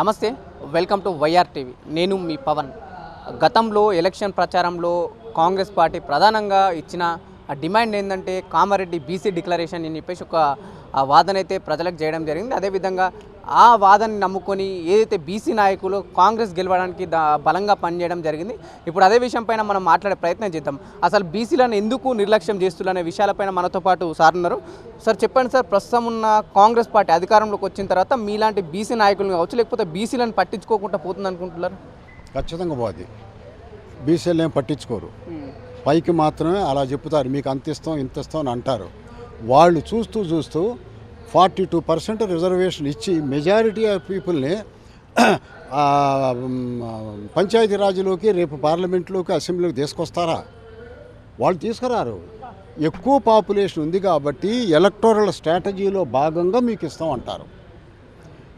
నమస్తే welcome to YR TV. నేను మీ పవన్. గతంలో ఎలక్షన్ ప్రచారంలో కాంగ్రెస్ పార్టీ ప్రధానంగా ఇచ్చిన డిమాండ్ ఏంటంటే కామారెడ్డి బీసీ డిక్లరేషన్ అని చెప్పేసి ఒక వాదన అయితే ప్రజలకు చేయడం జరిగింది. అదేవిధంగా ఆ వాదనని నమ్ముకొని ఏదైతే బీసీ నాయకులు కాంగ్రెస్ గెలవడానికి దా బలంగా పనిచేయడం జరిగింది ఇప్పుడు అదే విషయంపైన మనం మాట్లాడే ప్రయత్నం చేద్దాం. అసలు బీసీలను ఎందుకు నిర్లక్ష్యం చేస్తున్నారనే విషయాలపైన మనతో పాటు సార్ ఉన్నారు. సార్ చెప్పండి సార్ ప్రస్తుతం ఉన్న కాంగ్రెస్ పార్టీ అధికారంలోకి వచ్చిన తర్వాత మీలాంటి బీసీ నాయకులు కావచ్చు లేకపోతే బీసీలను పట్టించుకోకుండా పోతుంది అనుకుంటున్నారు? ఖచ్చితంగా పోద్ది బీసీలు ఏం పట్టించుకోరు. పైకి మాత్రమే అలా చెప్తారు మీకు అంత ఇస్తాం ఇంత ఇస్తాం అని అంటారు. వాళ్ళు చూస్తూ చూస్తూ ఫార్టీ టూ పర్సెంట్ రిజర్వేషన్ ఇచ్చి మెజారిటీ ఆఫ్ పీపుల్ని ఆ, పంచాయతీరాజ్లోకి రేపు పార్లమెంట్లోకి అసెంబ్లీలోకి తీసుకొస్తారా? వాళ్ళు తీసుకురారు. ఎక్కువ పాపులేషన్ ఉంది కాబట్టి ఎలక్టోరల్ స్ట్రాటజీలో భాగంగా మీకు ఇస్తామంటారు.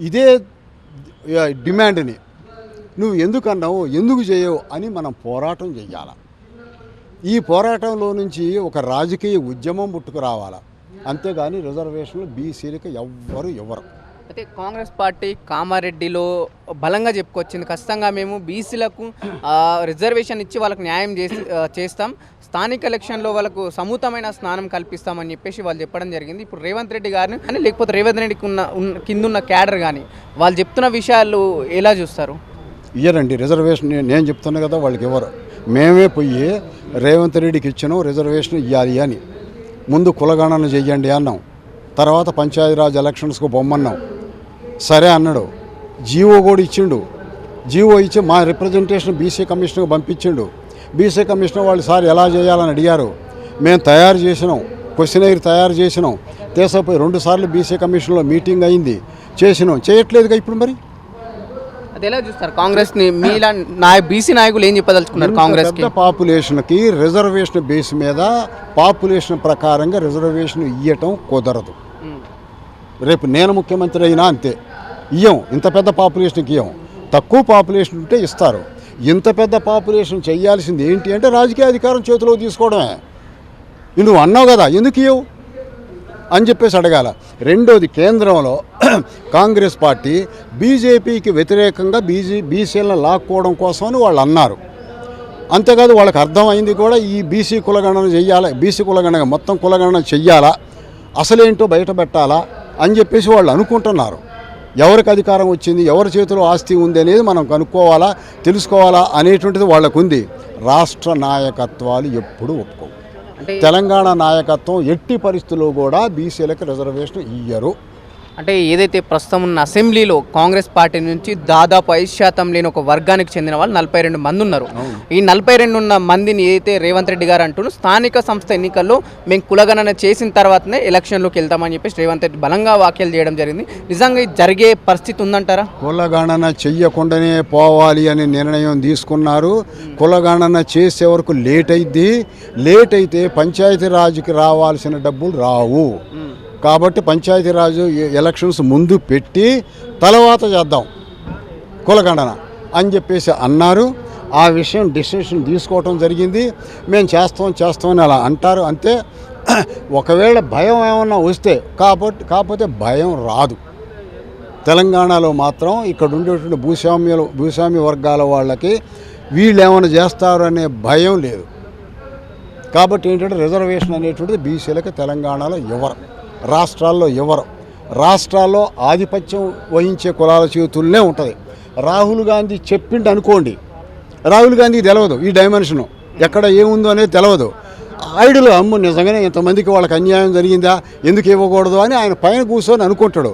ఇదే డిమాండ్ని. నువ్వు ఎందుకు అన్నావు ఎందుకు చేయవు అని మనం పోరాటం చెయ్యాలి. ఈ పోరాటంలో నుంచి ఒక రాజకీయ ఉద్యమం పుట్టుకురావాలా. అంతేగాని రిజర్వేషన్లు బీసీలకు ఎవ్వరు ఇవ్వరు. అయితే కాంగ్రెస్ పార్టీ కామారెడ్డిలో బలంగా చెప్పుకొచ్చింది. ఖచ్చితంగా మేము బీసీలకు రిజర్వేషన్ ఇచ్చి వాళ్ళకి న్యాయం చేసి చేస్తాం. స్థానిక ఎలక్షన్లో వాళ్ళకు సమూతమైన స్నానం కల్పిస్తామని చెప్పేసి వాళ్ళు చెప్పడం జరిగింది. ఇప్పుడు రేవంత్ రెడ్డి గారిని కానీ లేకపోతే రేవంత్ రెడ్డికి ఉన్న కింద ఉన్న క్యాడర్ కానీ వాళ్ళు చెప్తున్న విషయాలు ఎలా చూస్తారు? ఇయ్యరండి రిజర్వేషన్ నేను- నేను చెప్తున్నా కదా వాళ్ళకి ఇవ్వరు. మేమే పోయి రేవంత్ రెడ్డికి ఇచ్చినాం రిజర్వేషన్ ఇవ్వాలి అని. ముందు కులగణన చెయ్యండి అన్నాం. తర్వాత పంచాయతీరాజ్ ఎలక్షన్స్కు బొమ్మన్నాం. సరే అన్నాడు. జీవో కూడా ఇచ్చిండు. జీవో ఇచ్చి మా రిప్రజెంటేషన్ బీసీ కమిషన్కి పంపించిండు. బీసీ కమిషనర్ వాళ్ళు సార్ ఎలా చేయాలని అడిగారు. మేము తయారు చేసినాం. క్వశ్చనైర్ తయారు చేసినాం. తీసుకుపోయి రెండుసార్లు బీసీ కమిషన్లో మీటింగ్ అయింది. చేసినాం. చేయట్లేదుగా ఇప్పుడు మరి? ఎలా చూస్తారు? కాంగ్రెస్ని మీలా నా బీసీ నాయకులు ఏం చెప్పదలుచుకున్నారు ఇంత కాంగ్రెస్కి? పెద్ద పాపులేషన్కి రిజర్వేషన్ బేస్ మీద పాపులేషన్ ప్రకారంగా రిజర్వేషన్ ఇవ్వటం కుదరదు. రేపు నేను ముఖ్యమంత్రి అయినా అంతే. ఇయ్యం. ఇంత పెద్ద పాపులేషన్కి ఇయ్యం. తక్కువ పాపులేషన్ ఉంటే ఇస్తారు. ఇంత పెద్ద పాపులేషన్ చేయాల్సింది ఏంటి అంటే రాజకీయ అధికారం చేతిలో తీసుకోవడమే. నువ్వు అన్నావు కదా? ఎందుకు ఇవ్వవు అని చెప్పేసి అడగాల. రెండోది కేంద్రంలో కాంగ్రెస్ పార్టీ బీజేపీకి వ్యతిరేకంగా బీజీ బీసీలను లాక్కోవడం కోసమని వాళ్ళు అన్నారు. అంతేకాదు వాళ్ళకి అర్థమైంది కూడా ఈ బీసీ కులగణన చెయ్యాలా బీసీ కులగణన మొత్తం కులగణన చెయ్యాలా అసలేంటో బయట పెట్టాలా అని చెప్పేసి వాళ్ళు అనుకుంటున్నారు. ఎవరికి అధికారం వచ్చింది ఎవరి చేతిలో ఆస్తి ఉంది అనేది మనం కనుక్కోవాలా తెలుసుకోవాలా అనేటువంటిది వాళ్ళకు ఉంది రాష్ట్ర నాయకత్వాలు ఎప్పుడూ ఒప్పుకోవు. తెలంగాణ నాయకత్వం ఎట్టి పరిస్థితుల్లో కూడా బీసీలకు రిజర్వేషన్ ఇయ్యరు. అంటే ఏదైతే ప్రస్తుతం ఉన్న అసెంబ్లీలో కాంగ్రెస్ పార్టీ నుంచి దాదాపు ఐదు శాతం లేని ఒక వర్గానికి చెందిన వాళ్ళు నలభై రెండు మంది ఉన్నారు. ఈ నలభై రెండు ఉన్న మందిని ఏదైతే రేవంత్ రెడ్డి గారు అంటున్నారు స్థానిక సంస్థ ఎన్నికల్లో మేము కులగణన చేసిన తర్వాతనే ఎలక్షన్లోకి వెళ్తామని చెప్పేసి రేవంత్ రెడ్డి బలంగా వ్యాఖ్యలు చేయడం జరిగింది. నిజంగా జరిగే పరిస్థితి ఉందంటారా? కులగణన చెయ్యకుండానే పోవాలి అనే నిర్ణయం తీసుకున్నారు. కులగణన చేసే వరకు లేట్ అయింది లేట్ అయితే పంచాయతీరాజ్కి రావాల్సిన డబ్బులు రావు. కాబట్టి పంచాయతీరాజు ఎలక్షన్స్ ముందు పెట్టి తర్వాత చేద్దాం కులగణన అని చెప్పేసి అన్నారు. ఆ విషయం డిసిషన్ తీసుకోవటం జరిగింది. మేము చేస్తాం చేస్తామని అలా అంటారు. అంతే. ఒకవేళ భయం ఏమన్నా వస్తే కాబట్టి కాకపోతే భయం రాదు. తెలంగాణలో మాత్రం ఇక్కడ ఉండేటువంటి భూస్వామ్యులు భూస్వామ్య వర్గాల వాళ్ళకి వీళ్ళు ఏమైనా చేస్తారు అనే భయం లేదు. కాబట్టి ఏంటంటే రిజర్వేషన్ అనేటువంటిది బీసీలకు తెలంగాణలో ఎవరు రాష్ట్రాల్లో ఎవరు? రాష్ట్రాల్లో ఆధిపత్యం వహించే కులాల చేతుల్లోనే ఉంటుంది. రాహుల్ గాంధీ చెప్పిండు అనుకోండి రాహుల్ గాంధీ తెలియదు ఈ డైమెన్షను. ఎక్కడ ఏముందో అనేది తెలియదు ఐడులు అమ్ము నిజంగానే ఇంతమందికి వాళ్ళకి అన్యాయం జరిగిందా ఎందుకు ఇవ్వకూడదు అని ఆయన పైన కూర్చొని అనుకుంటాడు.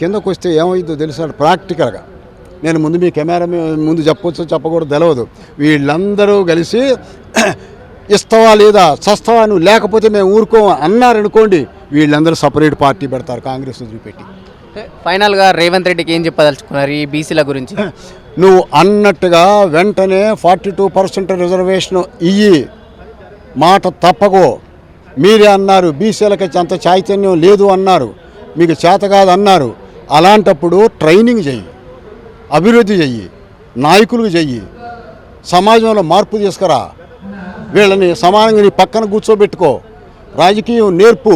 కిందకు వస్తే ఏమైందో తెలుసాడు ప్రాక్టికల్గా. నేను ముందు మీ కెమెరా ముందు చెప్పొచ్చు చెప్పకూడదు తెలియదు వీళ్ళందరూ కలిసి ఇస్తావా లేదా చస్తావా నువ్వు? లేకపోతే మేము ఊరుకోం అన్నారనుకోండి వీళ్ళందరూ సపరేట్ పార్టీ పెడతారు కాంగ్రెస్ వదిలిపెట్టి. ఫైనల్గా రేవంత్ రెడ్డికి ఏం చెప్పదలుచుకున్నారు ఈ బీసీల గురించి? నువ్వు అన్నట్టుగా వెంటనే ఫార్టీ టూ పర్సెంట్ రిజర్వేషన్ ఇయ్యి మాట తప్పకో. మీరే అన్నారు బీసీలకి అంత చైతన్యం లేదు అన్నారు మీకు చేత కాదు అన్నారు. అలాంటప్పుడు ట్రైనింగ్ చెయ్యి అభివృద్ధి చెయ్యి నాయకులకు చెయ్యి సమాజంలో మార్పు తీసుకురా. వీళ్ళని సమానంగా నీ పక్కన కూర్చోబెట్టుకో. రాజకీయం నేర్పు.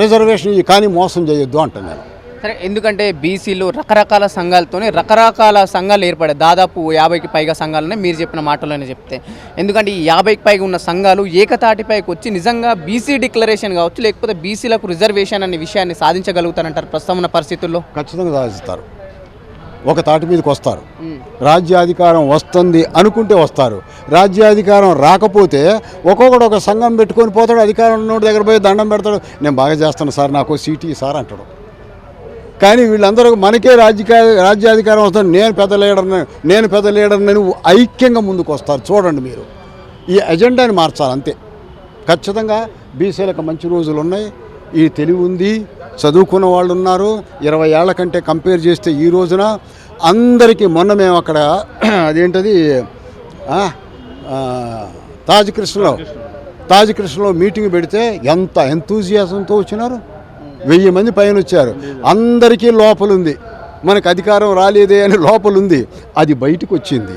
రిజర్వేషన్ కానీ మోసం చేయొద్దు అంటాను నేను. సరే ఎందుకంటే బీసీలు రకరకాల సంఘాలతోనే రకరకాల సంఘాలు ఏర్పడాయి దాదాపు యాభైకి పైగా సంఘాలనే మీరు చెప్పిన మాటలోనే చెప్తే. ఎందుకంటే ఈ యాభైకి పైగా ఉన్న సంఘాలు ఏకతాటిపైకి వచ్చి నిజంగా బీసీ డిక్లరేషన్ కావచ్చు లేకపోతే బీసీలకు రిజర్వేషన్ అనే విషయాన్ని సాధించగలుగుతారంటారు ప్రస్తుతం ఉన్న పరిస్థితుల్లో? ఖచ్చితంగా సాధిస్తారు. ఒక తాటి మీదకి వస్తారు. రాజ్యాధికారం వస్తుంది అనుకుంటే వస్తారు. రాజ్యాధికారం రాకపోతే ఒక్కొక్కడు ఒక సంఘం పెట్టుకొని పోతాడు అధికారం ఉన్నోడి దగ్గర పోయి దండం పెడతాడు. నేను బాగా చేస్తాను సార్ నాకు సీటీ సార్ అంటాడు. కానీ వీళ్ళందరూ మనకే రాజ్యకా రాజ్యాధికారం వస్తుంది. నేను పెద్ద లీడర్ని నేను పెద్ద లీడర్ని ఐక్యంగా ముందుకు వస్తారు. చూడండి మీరు. ఈ ఎజెండాని మార్చాలి అంతే ఖచ్చితంగా బీసీలకు మంచి రోజులు ఉన్నాయి. ఈ తెలివి ఉంది. చదువుకున్న వాళ్ళు ఉన్నారు. ఇరవై ఏళ్ళ కంటే కంపేర్ చేస్తే ఈ రోజున అందరికీ మొన్న మేము అక్కడ అదేంటది? తాజ్ కృష్ణలో తాజ్ కృష్ణలో మీటింగ్ పెడితే ఎంత ఎంతూజియాసంతో వచ్చినారు? వెయ్యి మంది పైన వచ్చారు. అందరికీ లోపలుంది. మనకు అధికారం రాలేదే అని లోపలుంది. అది బయటకు వచ్చింది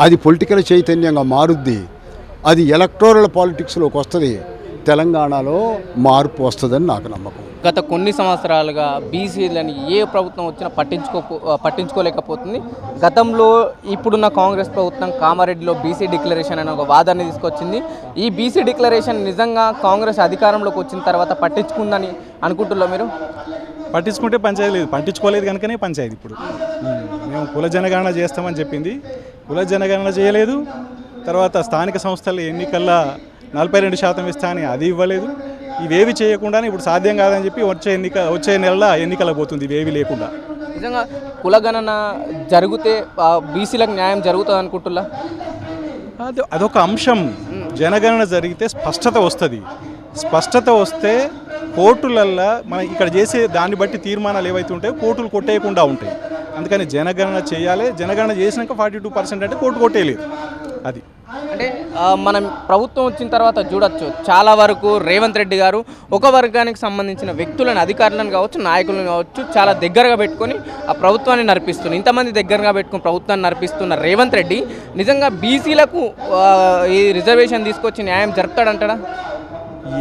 అది పొలిటికల్ చైతన్యంగా మారుద్ది. అది ఎలక్టోరల్ పాలిటిక్స్లోకి వస్తుంది. తెలంగాణలో మార్పు వస్తుందని నాకు నమ్మకం. గత కొన్ని సంవత్సరాలుగా బీసీలని ఏ ప్రభుత్వం వచ్చినా పట్టించుకో పట్టించుకోలేకపోతుంది. గతంలో ఇప్పుడున్న కాంగ్రెస్ ప్రభుత్వం కామారెడ్డిలో బీసీ డిక్లరేషన్ అనే ఒక వాదాన్ని తీసుకొచ్చింది. ఈ బీసీ డిక్లరేషన్ నిజంగా కాంగ్రెస్ అధికారంలోకి వచ్చిన తర్వాత పట్టించుకుందని అనుకుంటున్నా మీరు? పట్టించుకుంటే పంచాయతీ లేదు. పట్టించుకోలేదు కనుకనే పంచాయతీ ఇప్పుడు. మేము కుల జనగణన చేస్తామని చెప్పింది. కుల జనగణన చేయలేదు. తర్వాత స్థానిక సంస్థల ఎన్నికల్లో నలభై రెండు శాతం ఇస్తా అని అది ఇవ్వలేదు. ఇవేవి చేయకుండానే ఇప్పుడు సాధ్యం కాదని చెప్పి వచ్చే ఎన్నిక వచ్చే నెలలో ఎన్నికల పోతుంది ఇవేవి లేకుండా. నిజంగా కులగణన జరిగితే బీసీలకు న్యాయం జరుగుతుంది అనుకుంటున్నా? అది అదొక అంశం. జనగణన జరిగితే స్పష్టత వస్తుంది. స్పష్టత వస్తే కోర్టులల్లో మనం ఇక్కడ చేసే దాన్ని బట్టి తీర్మానాలు ఏవైతే ఉంటాయో కోర్టులు కొట్టేయకుండా ఉంటాయి. అందుకని జనగణన చేయాలి. జనగణన చేసినాక ఫార్టీ టూ పర్సెంట్ అంటే కోర్టు కొట్టేయలేదు. అంటే మనం ప్రభుత్వం వచ్చిన తర్వాత చూడొచ్చు. చాలా వరకు రేవంత్ రెడ్డి గారు ఒక వర్గానికి సంబంధించిన వ్యక్తులను అధికారులను కావచ్చు నాయకులను కావచ్చు చాలా దగ్గరగా పెట్టుకొని ఆ ప్రభుత్వాన్ని నడిపిస్తున్నారు. ఇంతమంది దగ్గరగా పెట్టుకుని ప్రభుత్వాన్ని నడిపిస్తున్న రేవంత్ రెడ్డి నిజంగా బీసీలకు ఈ రిజర్వేషన్ తీసుకొచ్చి న్యాయం జరుపుతాడంటాడా?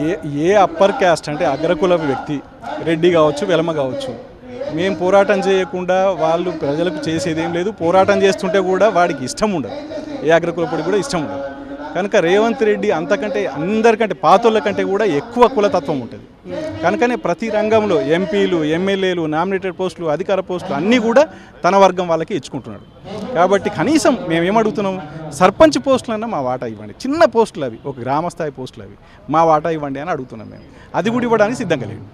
ఏ ఏ అప్పర్ క్యాస్ట్ అంటే అగ్రకుల వ్యక్తి రెడ్డి కావచ్చు వెలమ కావచ్చు మేము పోరాటం చేయకుండా వాళ్ళు ప్రజలకు చేసేది ఏం లేదు. పోరాటం చేస్తుంటే కూడా వాడికి ఇష్టం ఉండదు. ఏ అగ్రకులపడి కూడా ఇష్టం ఉండదు. కనుక రేవంత్ రెడ్డి అంతకంటే అందరికంటే పాతోళ్ళ కంటే కూడా ఎక్కువ కులతత్వం ఉంటుంది. కనుకనే ప్రతి రంగంలో ఎంపీలు ఎమ్మెల్యేలు నామినేటెడ్ పోస్టులు అధికార పోస్టులు అన్నీ కూడా తన వర్గం వాళ్ళకి ఇచ్చుకుంటున్నాడు. కాబట్టి కనీసం మేము ఏమడుగుతున్నాం సర్పంచ్ పోస్టులన్నా మా వాటా ఇవ్వండి. చిన్న పోస్టులు అవి ఒక గ్రామస్థాయి పోస్టులు అవి మా వాటా ఇవ్వండి అని అడుగుతున్నాం మేము. అది కూడా ఇవ్వడానికి సిద్ధంగా లేదు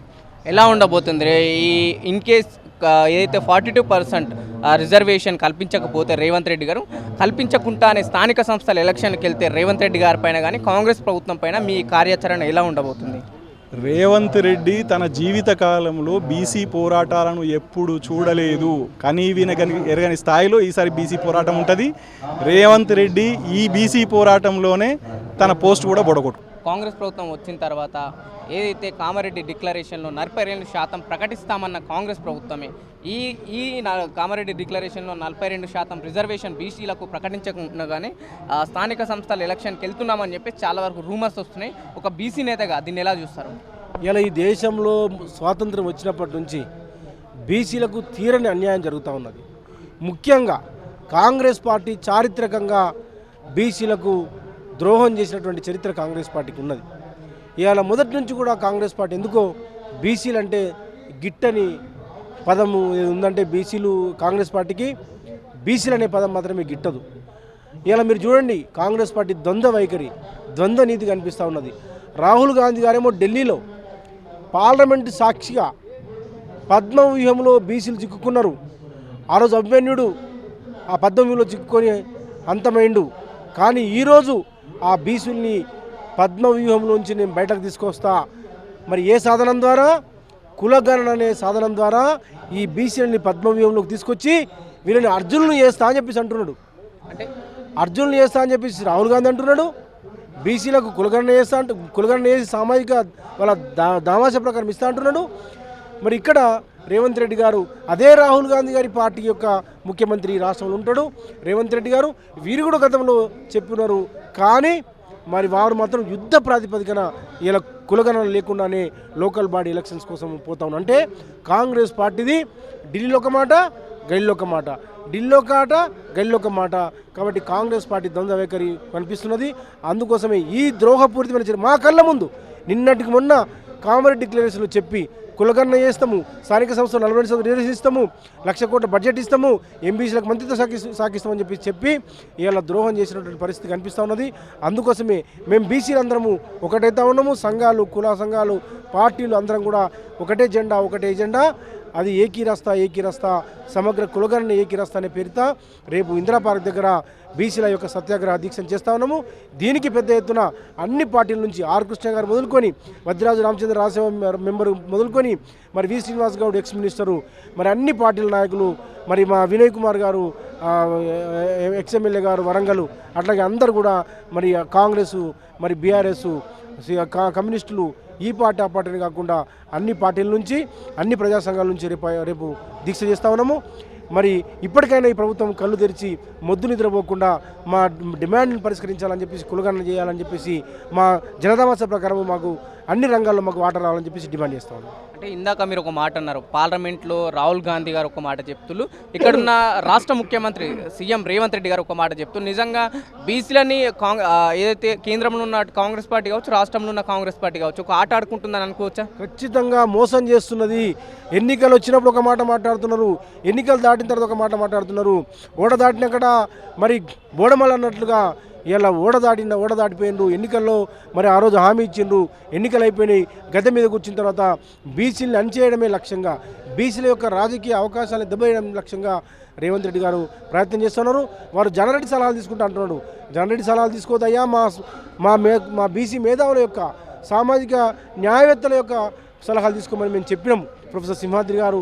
ఎలా ఉండబోతుంది ఈ ఇన్ కేస్ ఏదైతే ఫార్టీ టూ పర్సెంట్ రిజర్వేషన్ కల్పించకపోతే రేవంత్ రెడ్డి గారు కల్పించకుండానే స్థానిక సంస్థల ఎలక్షన్కి వెళ్తే రేవంత్ రెడ్డి గారి పైన కానీ కాంగ్రెస్ ప్రభుత్వం పైన మీ కార్యాచరణ ఎలా ఉండబోతుంది? రేవంత్ రెడ్డి తన జీవిత కాలంలో బీసీ పోరాటాలను ఎప్పుడు చూడలేదు. కనీ వినగని ఎరగని స్థాయిలో ఈసారి బీసీ పోరాటం ఉంటుంది. రేవంత్ రెడ్డి ఈ బీసీ పోరాటంలోనే తన పోస్ట్ కూడా బొడగొట్టు కాంగ్రెస్ ప్రభుత్వం వచ్చిన తర్వాత ఏదైతే కామారెడ్డి డిక్లరేషన్లో నలభై రెండు శాతం ప్రకటిస్తామన్న కాంగ్రెస్ ప్రభుత్వమే ఈ ఈ కామారెడ్డి డిక్లరేషన్లో నలభై రెండు శాతం రిజర్వేషన్ బీసీలకు ప్రకటించకుండానే స్థానిక సంస్థల ఎలక్షన్కి వెళ్తున్నామని చెప్పి చాలా వరకు రూమర్స్ వస్తున్నాయి. ఒక బీసీ నేతగా దీన్ని ఎలా చూస్తారు? ఇలా ఈ దేశంలో స్వాతంత్రం వచ్చినప్పటి నుంచి బీసీలకు తీరని అన్యాయం జరుగుతూ ఉన్నది. ముఖ్యంగా కాంగ్రెస్ పార్టీ చారిత్రకంగా బీసీలకు ద్రోహం చేసినటువంటి చరిత్ర కాంగ్రెస్ పార్టీకి ఉన్నది. ఇవాళ మొదటి నుంచి కూడా కాంగ్రెస్ పార్టీ ఎందుకో బీసీలు అంటే గిట్టని పదము ఉందంటే బీసీలు కాంగ్రెస్ పార్టీకి బీసీలు అనే పదం మాత్రమే గిట్టదు. ఇలా మీరు చూడండి కాంగ్రెస్ పార్టీ ద్వంద్వ వైఖరి ద్వంద్వ నీతి కనిపిస్తూ ఉన్నది. రాహుల్ గాంధీ గారేమో ఢిల్లీలో పార్లమెంటు సాక్షిగా పద్మ వ్యూహంలో బీసీలు చిక్కుకున్నారు. ఆ రోజు అభిమన్యుడు ఆ పద్మ వ్యూహంలో చిక్కుకొని అంతమైండు. కానీ ఈరోజు ఆ బీసీల్ని పద్మ వ్యూహంలోంచి నేను బయటకు తీసుకొస్తా. మరి ఏ సాధనం ద్వారా? కులగణన అనే సాధనం ద్వారా ఈ బీసీలని పద్మ వ్యూహంలోకి తీసుకొచ్చి వీళ్ళని అర్జునులు చేస్తా అని చెప్పేసి అంటున్నాడు. అంటే? అర్జునులు చేస్తా అని చెప్పేసి రాహుల్ గాంధీ అంటున్నాడు. బీసీలకు కులగణన చేస్తా అంటూ కులగణన చేసి సామాజిక వాళ్ళ దా దామాష ప్రకారం ఇస్తా అంటున్నాడు. మరి ఇక్కడ రేవంత్ రెడ్డి గారు అదే రాహుల్ గాంధీ గారి పార్టీ యొక్క ముఖ్యమంత్రి రాష్ట్రంలో ఉంటాడు. రేవంత్ రెడ్డి గారు వీరు కూడా గతంలో చెప్పినారు కానీ మరి వారు మాత్రం యుద్ధ ప్రాతిపదికన ఇలా కులగణన లేకుండానే లోకల్ బాడీ ఎలక్షన్స్ కోసం పోతా ఉన్నారు. అంటే కాంగ్రెస్ పార్టీది ఢిల్లీలో ఒక మాట గైల్లో ఒక మాట ఢిల్లీలో ఒక ఆట గైల్లో ఒక మాట కాబట్టి కాంగ్రెస్ పార్టీ ద్వంద్వ వైఖరి కనిపిస్తున్నది. అందుకోసమే ఈ ద్రోహపూరితమైన మా కళ్ళ ముందు. నిన్నటికి మొన్న కామరెడ్డి డిక్లరేషన్లు చెప్పి కులగన్న చేస్తాము స్థానిక సంస్థలు నలభై శాతం నిర్వహిస్తాము లక్ష కోట్ల బడ్జెట్ ఇస్తాము ఎంబీసీలకు మంత్రిత్వ శాఖ సాకిస్తామని చెప్పి చెప్పి ఇవాళ ద్రోహం చేసినటువంటి పరిస్థితి కనిపిస్తూ ఉన్నది. అందుకోసమే మేము బీసీలందరము ఒకటైతే ఉన్నాము సంఘాలు కుల సంఘాలు పార్టీలు అందరం కూడా ఒకటే జెండా ఒకటే ఎజెండా. అది ఏకీ రస్తా ఏకీ రస్తా సమగ్ర కులగరణ ఏకీ రస్తా అనే పేరుతో రేపు ఇందిరా పార్క్ దగ్గర బీసీల యొక్క సత్యాగ్రహ దీక్షలు చేస్తా ఉన్నాము. దీనికి పెద్ద ఎత్తున అన్ని పార్టీల నుంచి ఆర్ కృష్ణ గారు మొదలుకొని వజ్రాజు రామచంద్ర రాజసేవ మెంబరు మొదలుకొని మరి V Srinivas Goud ex minister మరి అన్ని పార్టీల నాయకులు మరి మా వినయ్ కుమార్ గారు ఎక్స్ఎమ్మెల్యే గారు వరంగల్ అట్లాగే అందరు కూడా మరి కాంగ్రెస్ మరి బీఆర్ఎస్ కమ్యూనిస్టులు ఈ పార్టీ ఆ పార్టీని కాకుండా అన్ని పార్టీల నుంచి అన్ని ప్రజా సంఘాల నుంచి రేపు రేపు దీక్ష చేస్తా ఉన్నాము. మరి ఇప్పటికైనా ఈ ప్రభుత్వం కళ్ళు తెరిచి మొద్దు నిద్రపోకుండా మా డిమాండ్ని పరిష్కరించాలని చెప్పేసి కులగణన చేయాలని చెప్పేసి మా జనదావాస ప్రకారం మాకు అన్ని రంగాల్లో మాకు వాటర్ రావాలని చెప్పేసి డిమాండ్ చేస్తా అంటే ఇందాక మీరు ఒక మాట అన్నారు పార్లమెంట్లో రాహుల్ గాంధీ గారు ఒక మాట చెప్తున్నారు ఇక్కడున్న రాష్ట్ర ముఖ్యమంత్రి సీఎం రేవంత్ రెడ్డి గారు ఒక మాట చెప్తూ నిజంగా బీసీలని ఏదైతే కేంద్రంలో ఉన్న కాంగ్రెస్ పార్టీ కావచ్చు రాష్ట్రంలో ఉన్న కాంగ్రెస్ పార్టీ కావచ్చు ఒక ఆట ఆడుకుంటుందని అనుకోవచ్చా? ఖచ్చితంగా మోసం చేస్తున్నది. ఎన్నికలు వచ్చినప్పుడు ఒక మాట మాట్లాడుతున్నారు ఎన్నికలు దాటిన తర్వాత ఒక మాట మాట్లాడుతున్నారు. ఓడ దాటినక్కడ మరి బోడమల్ అన్నట్లుగా ఇలా ఓడదాడిన దాటిన ఎన్నికల్లో మరి ఆ రోజు హామీ ఇచ్చిండ్రు. ఎన్నికలు అయిపోయినాయి గద్దె మీద కూర్చున్న తర్వాత బీసీలను అణచేయడమే లక్ష్యంగా బీసీల యొక్క రాజకీయ అవకాశాలను దెబ్బేయడం లక్ష్యంగా రేవంత్ రెడ్డి గారు ప్రయత్నం చేస్తున్నారు. వారు జనరెడ్డి సలహాలు తీసుకుంటా అంటున్నాడు. జనరెడ్డి సలహాలు తీసుకోదయ్యా మా మా మే మా బీసీ మేధావుల యొక్క సామాజిక న్యాయవేత్తల యొక్క సలహాలు తీసుకోమని మేము చెప్పినాము. ప్రొఫెసర్ సింహాద్రి గారు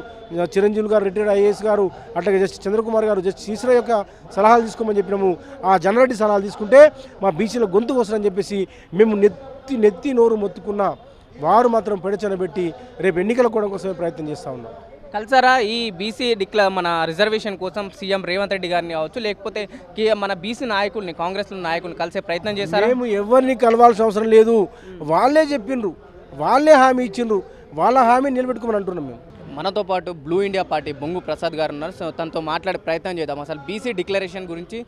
చిరంజీవి గారు రిటైర్డ్ ఐఏఎస్ గారు అట్లాగే జస్టిస్ చంద్రకుమార్ గారు జస్టిస్ ఈశ్వర యొక్క సలహాలు తీసుకోమని చెప్పినాము. ఆ జనరెడ్డి సలహాలు తీసుకుంటే మా బీసీలో గొంతు వస్తుందని చెప్పేసి మేము నెత్తి నెత్తి నోరు మొత్తుకున్న వారు మాత్రం పెడచనబెట్టి రేపు ఎన్నికల కూడా కోసమే ప్రయత్నం చేస్తూ ఉన్నాం. కలిసారా ఈ బీసీ డిక్లా మన రిజర్వేషన్ కోసం సీఎం రేవంత్ రెడ్డి గారిని కావచ్చు లేకపోతే మన బీసీ నాయకుల్ని కాంగ్రెస్ నాయకుల్ని కలిసే ప్రయత్నం చేశారా? మేము ఎవరిని కలవాల్సిన అవసరం లేదు. వాళ్ళే చెప్పిండ్రు వాళ్ళే హామీ ఇచ్చిండ్రు. వాళ్ళ హామీ నిలబెట్టుకోమని అంటున్నాం మేము. మనతో పాటు బ్లూ ఇండియా పార్టీ బొంగు ప్రసాద్ గారు ఉన్నారు. సో తనతో మాట్లాడే ప్రయత్నం చేద్దాం. అసలు బీసీ డిక్లరేషన్ గురించి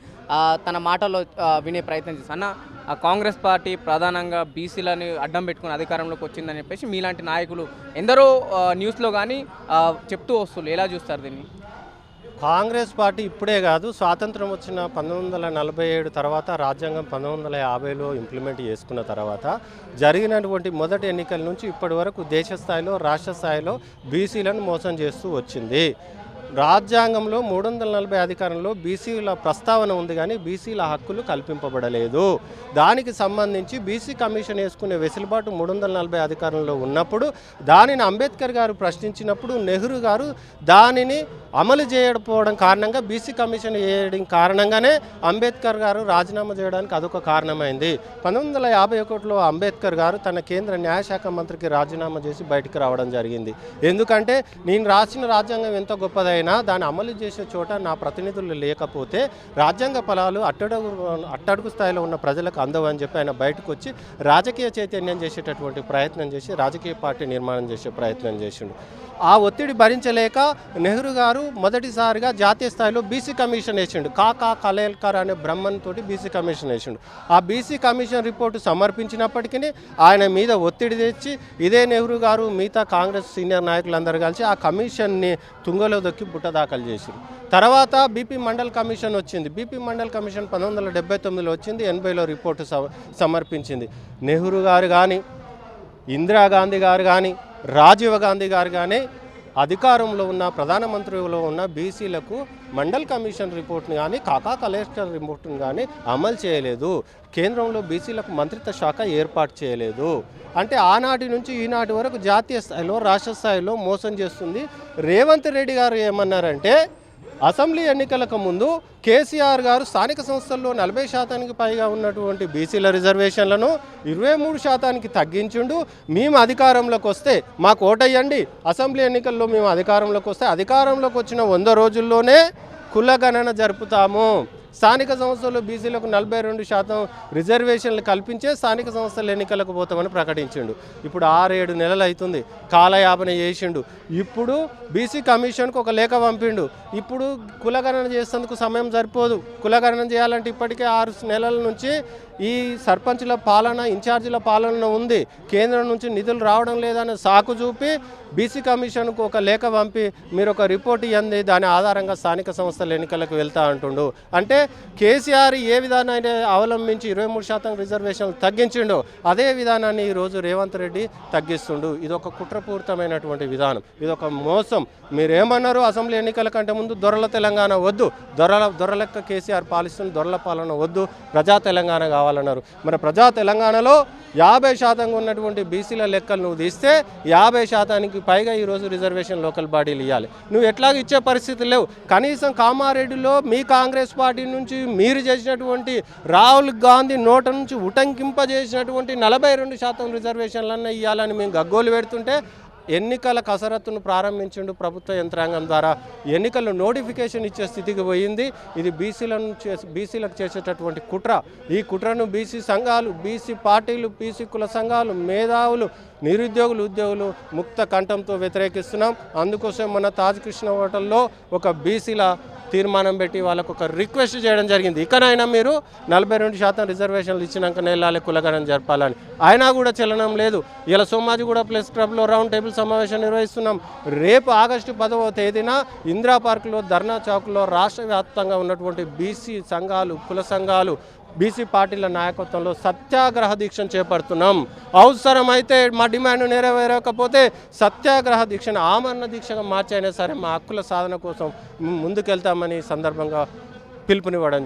తన మాటలో వినే ప్రయత్నం చేస్తాం అన్న కాంగ్రెస్ పార్టీ ప్రధానంగా బీసీలని అడ్డం పెట్టుకుని అధికారంలోకి వచ్చిందని చెప్పేసి మీలాంటి నాయకులు ఎందరో న్యూస్లో కానీ చెప్తూ వస్తున్నారు. ఎలా చూస్తారు దీన్ని? కాంగ్రెస్ పార్టీ ఇప్పుడే కాదు స్వాతంత్రం వచ్చిన పంతొమ్మిది వందల నలభై ఏడు తర్వాత రాజ్యాంగం పంతొమ్మిది వందల యాభైలో ఇంప్లిమెంట్ చేసుకున్న తర్వాత జరిగినటువంటి మొదటి ఎన్నికల నుంచి ఇప్పటి వరకు దేశ స్థాయిలో రాష్ట్ర స్థాయిలో బీసీలను మోసం చేస్తూ వచ్చింది. రాజ్యాంగంలో మూడు వందల నలభై అధికారంలో బీసీల ప్రస్తావన ఉంది కానీ బీసీల హక్కులు కల్పింపబడలేదు. దానికి సంబంధించి బీసీ కమిషన్ వేసుకునే వెసులుబాటు మూడు వందల నలభై అధికారంలో ఉన్నప్పుడు దానిని అంబేద్కర్ గారు ప్రశ్నించినప్పుడు నెహ్రూ గారు దానిని అమలు చేయకపోవడం కారణంగా బీసీ కమిషన్ వేయడం కారణంగానే అంబేద్కర్ గారు రాజీనామా చేయడానికి అదొక కారణమైంది. పంతొమ్మిది వందల యాభై ఒకటిలో అంబేద్కర్ గారు తన కేంద్ర న్యాయశాఖ మంత్రికి రాజీనామా చేసి బయటకు రావడం జరిగింది. ఎందుకంటే నేను రాసిన రాజ్యాంగం ఎంత గొప్పదైనా దాన్ని అమలు చేసే చోట నా ప్రతినిధులు లేకపోతే రాజ్యాంగ ఫలాలు అట్టడుగు అట్టడుగు స్థాయిలో ఉన్న ప్రజలకు అందవని చెప్పి ఆయన బయటకు వచ్చి రాజకీయ చైతన్యం చేసేటటువంటి ప్రయత్నం చేసి రాజకీయ పార్టీ నిర్మాణం చేసే ప్రయత్నం చేసిండు. ఆ ఒత్తిడి భరించలేక నెహ్రూ గారు మొదటిసారిగా జాతీయ స్థాయిలో బీసీ కమిషన్ వేసిండు. కాకా కలేల్కర్ అనే బ్రహ్మన్ తోటి బీసీ కమిషన్ వేసిండు. ఆ బీసీ కమిషన్ రిపోర్టు సమర్పించినప్పటికీ ఆయన మీద ఒత్తిడి తెచ్చి ఇదే నెహ్రూ గారు మిగతా కాంగ్రెస్ సీనియర్ నాయకులందరూ కలిసి ఆ కమిషన్ని తుంగలో దొక్కి బుట్ట దాఖలు చేశారు తర్వాత బీపీ మండల్ కమిషన్ వచ్చింది. బీపీ మండల్ కమిషన్ పంతొమ్మిది వందల డెబ్బై తొమ్మిదిలో వచ్చింది. ఎనభైలో రిపోర్టు సమర్పించింది. నెహ్రూ గారు కానీ ఇందిరాగాంధీ గారు కానీ రాజీవ్ గాంధీ గారు కానీ అధికారంలో ఉన్న ప్రధానమంత్రిలో ఉన్న బీసీలకు మండల్ కమిషన్ రిపోర్ట్ని కానీ కాకా కలెక్టర్ రిపోర్ట్ని కానీ అమలు చేయలేదు. కేంద్రంలో బీసీలకు మంత్రిత్వ శాఖ ఏర్పాటు చేయలేదు. అంటే ఆనాటి నుంచి ఈనాటి వరకు జాతీయ స్థాయిలో రాష్ట్ర స్థాయిలో మోసం చేస్తుంది రేవంత్ రెడ్డి గారు ఏమన్నారంటే అసెంబ్లీ ఎన్నికలకు ముందు కేసీఆర్ గారు స్థానిక సంస్థల్లో నలభై శాతానికి పైగా ఉన్నటువంటి బీసీల రిజర్వేషన్లను ఇరవై మూడు శాతానికి తగ్గించుండు. మేము అధికారంలోకి వస్తే మాకు ఓటయ్యండి. అసెంబ్లీ ఎన్నికల్లో మేము అధికారంలోకి వస్తే అధికారంలోకి వచ్చిన వంద రోజుల్లోనే కుల గణన జరుపుతాము. స్థానిక సంస్థలు బీసీలకు నలభై రెండు శాతం రిజర్వేషన్లు కల్పించే స్థానిక సంస్థల ఎన్నికలకు పోతామని ప్రకటించిండు. ఇప్పుడు ఆరేడు నెలలు అవుతుంది కాలయాపన చేసిండు. ఇప్పుడు బీసీ కమిషన్కు ఒక లేఖ పంపిండు. ఇప్పుడు కులగణన చేసేందుకు సమయం సరిపోదు. కులగణన చేయాలంటే ఇప్పటికే ఆరు నెలల నుంచి ఈ సర్పంచుల పాలన ఇన్ఛార్జీల పాలన ఉంది. కేంద్రం నుంచి నిధులు రావడం లేదని సాకు చూపి బీసీ కమిషన్కు ఒక లేఖ పంపి మీరు ఒక రిపోర్ట్ ఇవ్వండి దాని ఆధారంగా స్థానిక సంస్థల ఎన్నికలకు వెళ్తా అంటుండు. అంటే కేసీఆర్ ఏ విధానాన్ని అవలంబించి ఇరవై మూడు శాతం రిజర్వేషన్లు తగ్గించిండో అదే విధానాన్ని ఈరోజు రేవంత్ రెడ్డి తగ్గిస్తుండు. ఇది ఒక కుట్రపూరితమైనటువంటి విధానం. ఇది ఒక మోసం. మీరేమన్నారు అసెంబ్లీ ఎన్నికల కంటే ముందు దొరల తెలంగాణ వద్దు? దొరల దొరలెక్క కేసీఆర్ పాలిస్తున్న దొరల పాలన వద్దు. ప్రజా తెలంగాణ కావాలన్నారు. మరి ప్రజా తెలంగాణలో యాభై శాతంగా ఉన్నటువంటి బీసీల లెక్కలు నువ్వు తీస్తే యాభై శాతానికి పైగా ఈరోజు రిజర్వేషన్ లోకల్ బాడీలు ఇవ్వాలి నువ్వు ఎట్లాగ ఇచ్చే పరిస్థితి లేవు. కనీసం కామారెడ్డిలో మీ కాంగ్రెస్ పార్టీ నుంచి మీరు చేసినటువంటి రాహుల్ గాంధీ నోట నుంచి ఉటంకింపజేసినటువంటి నలభై రెండు శాతం రిజర్వేషన్లన్నా ఇవ్వాలని మేము గగ్గోలు పెడుతుంటే ఎన్నికల కసరత్తును ప్రారంభించిండు ప్రభుత్వ యంత్రాంగం ద్వారా ఎన్నికలు నోటిఫికేషన్ ఇచ్చే స్థితికి పోయింది. ఇది బీసీలను చేసి బీసీలకు చేసేటటువంటి కుట్ర. ఈ కుట్రను బీసీ సంఘాలు బీసీ పార్టీలు బీసీ కుల సంఘాలు మేధావులు నిరుద్యోగులు ఉద్యోగులు ముక్త కంఠంతో వ్యతిరేకిస్తున్నాం. అందుకోసం మన తాజ్ కృష్ణ హోటల్లో ఒక బీసీల తీర్మానం పెట్టి వాళ్ళకు ఒక రిక్వెస్ట్ చేయడం జరిగింది. ఇకనైనా మీరు నలభై రెండు శాతం రిజర్వేషన్లు ఇచ్చినాక నెలాలి కులగణం జరపాలని. అయినా కూడా చలనం లేదు. ఇలా సోమాజిగూడ ప్లస్ క్లబ్లో రౌండ్ టేబుల్ సమావేశం నిర్వహిస్తున్నాం. రేపు ఆగస్టు పదవ తేదీన ఇందిరా పార్కులో ధర్నా చౌక్లో రాష్ట్ర వ్యాప్తంగా ఉన్నటువంటి బీసీ సంఘాలు కుల సంఘాలు బీసీ పార్టీల నాయకత్వంలో సత్యాగ్రహ దీక్షను చేపడుతున్నాం. అవసరమైతే మా డిమాండ్ నెరవేరకపోతే సత్యాగ్రహ దీక్షను ఆమరణ దీక్షగా మార్చైనా సరే మా హక్కుల సాధన కోసం ముందుకెళ్తామని సందర్భంగా పిలుపునివ్వడం జరిగింది